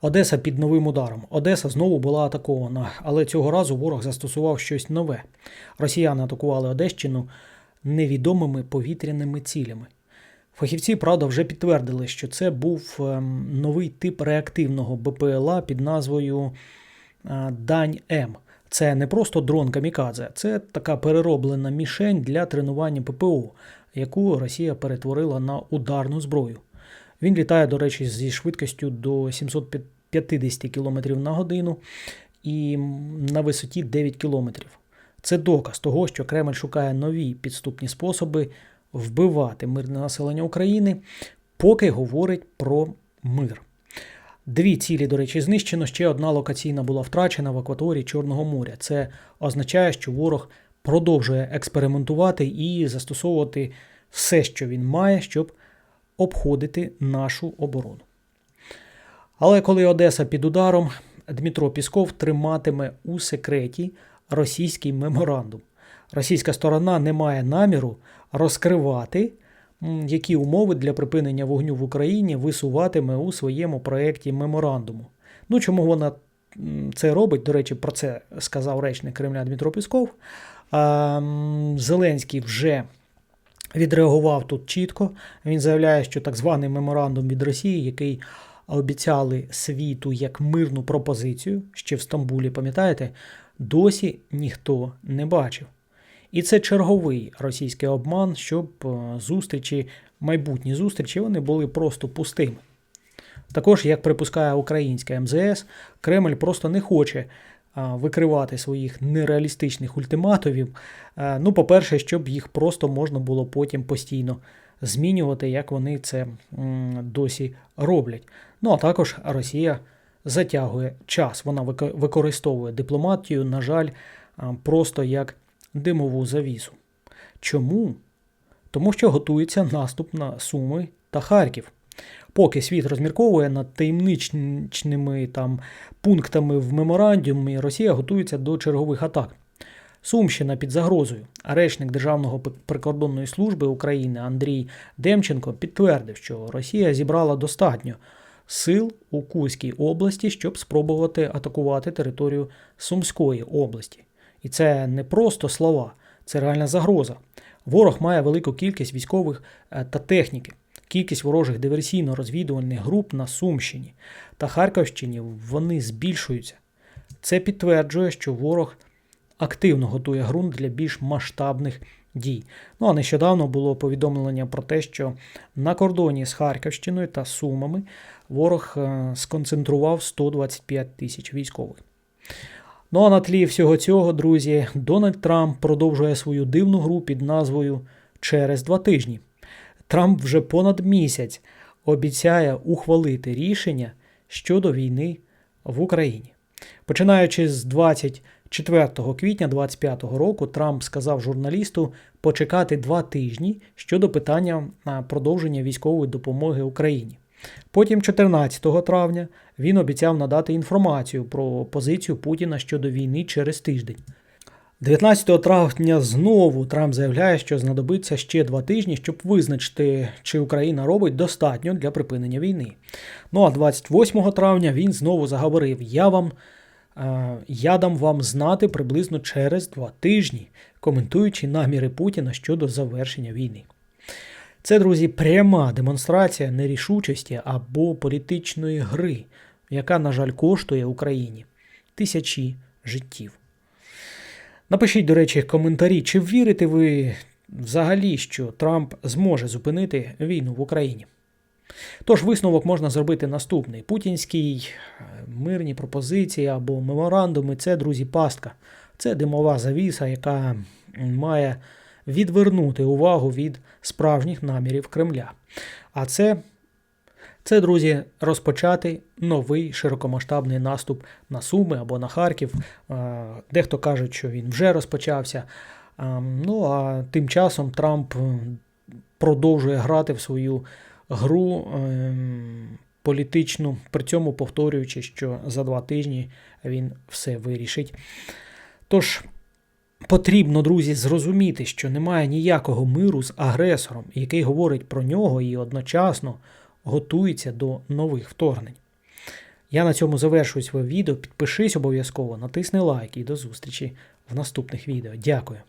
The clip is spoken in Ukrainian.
Одеса під новим ударом. Одеса знову була атакована, але цього разу ворог застосував щось нове. Росіяни атакували Одещину невідомими повітряними цілями. Фахівці, правда, вже підтвердили, що це був ем, новий тип реактивного БПЛА під назвою е, Дань М. Це не просто дрон Камікадзе, це така перероблена мішень для тренування ППО, яку Росія перетворила на ударну зброю. Він літає, до речі, зі швидкістю до 750 км на годину і на висоті 9 км. Це доказ того, що Кремль шукає нові підступні способи вбивати мирне населення України, поки говорить про мир. Дві цілі, до речі, знищено. Ще одна локаційна була втрачена в акваторії Чорного моря. Це означає, що ворог продовжує експериментувати і застосовувати все, що він має, щоб обходити нашу оборону. Але коли Одеса під ударом, Дмитро Пісков триматиме у секреті російський меморандум. Російська сторона не має наміру розкривати, які умови для припинення вогню в Україні висуватиме у своєму проєкті меморандуму. Ну, чому вона це робить? До речі, про це сказав речник Кремля Дмитро Пісков. Зеленський вже відреагував тут чітко. Він заявляє, що так званий меморандум від Росії, який обіцяли світу як мирну пропозицію ще в Стамбулі, пам'ятаєте, досі ніхто не бачив. І це черговий російський обман, щоб е, зустрічі, майбутні зустрічі, вони були просто пустими. Також, як припускає українська МЗС, Кремль просто не хоче викривати своїх нереалістичних ультиматумів. Ну, по-перше, щоб їх просто можна було потім постійно змінювати, як вони це досі роблять. Ну а також Росія затягує час. Вона використовує дипломатію, на жаль, просто як димову завісу. Чому? Тому що готується наступ на Суми та Харків. Поки світ розмірковує над таємничними там пунктами в меморандумі, Росія готується до чергових атак. Сумщина під загрозою. А речник Державного прикордонної служби України Андрій Демченко підтвердив, що Росія зібрала достатньо сил у Курській області, щоб спробувати атакувати територію Сумської області. І це не просто слова, це реальна загроза. Ворог має велику кількість військових е, та техніки. Кількість ворожих диверсійно-розвідувальних груп на Сумщині та Харківщині вони збільшуються. Це підтверджує, що ворог активно готує ґрунт для більш масштабних дій. Ну а нещодавно було повідомлення про те, що на кордоні з Харківщиною та Сумами ворог е, сконцентрував 125 тисяч військових. Ну а на тлі всього цього, друзі, Дональд Трамп продовжує свою дивну гру під назвою Через два тижні. Трамп вже понад місяць обіцяє ухвалити рішення щодо війни в Україні. Починаючи з 24 квітня 2025 року, Трамп сказав журналісту почекати два тижні щодо питання а, продовження військової допомоги Україні. Потім, 14 травня, він обіцяв надати інформацію про позицію Путіна щодо війни через тиждень. 19 травня знову Трамп заявляє, що знадобиться ще два тижні, щоб визначити, чи Україна робить достатньо для припинення війни. Ну а 28 травня він знову заговорив: Я вам е, я дам вам знати приблизно через два тижні, коментуючи наміри Путіна щодо завершення війни. Це, друзі, пряма демонстрація нерішучості або політичної гри, яка, на жаль, коштує Україні тисячі життів. Напишіть, до речі, коментарі, чи вірите ви взагалі, що Трамп зможе зупинити війну в Україні? Тож висновок можна зробити наступний: путінський е, мирні пропозиції або меморандуми це, друзі, пастка. Це димова завіса, яка має відвернути увагу від справжніх намірів Кремля. А це, це, друзі, розпочати новий широкомасштабний наступ на Суми або на Харків. Е, Дехто каже, що він вже розпочався. Е, Ну а тим часом Трамп е, продовжує грати в свою гру ем, політичну, при цьому повторюючи, що за два тижні він все вирішить. Тож потрібно, друзі, зрозуміти, що немає ніякого миру з агресором, який говорить про нього і одночасно готується до нових вторгнень. Я на цьому завершую своє відео. Підпишись обов'язково, натисни лайк і до зустрічі в наступних відео. Дякую.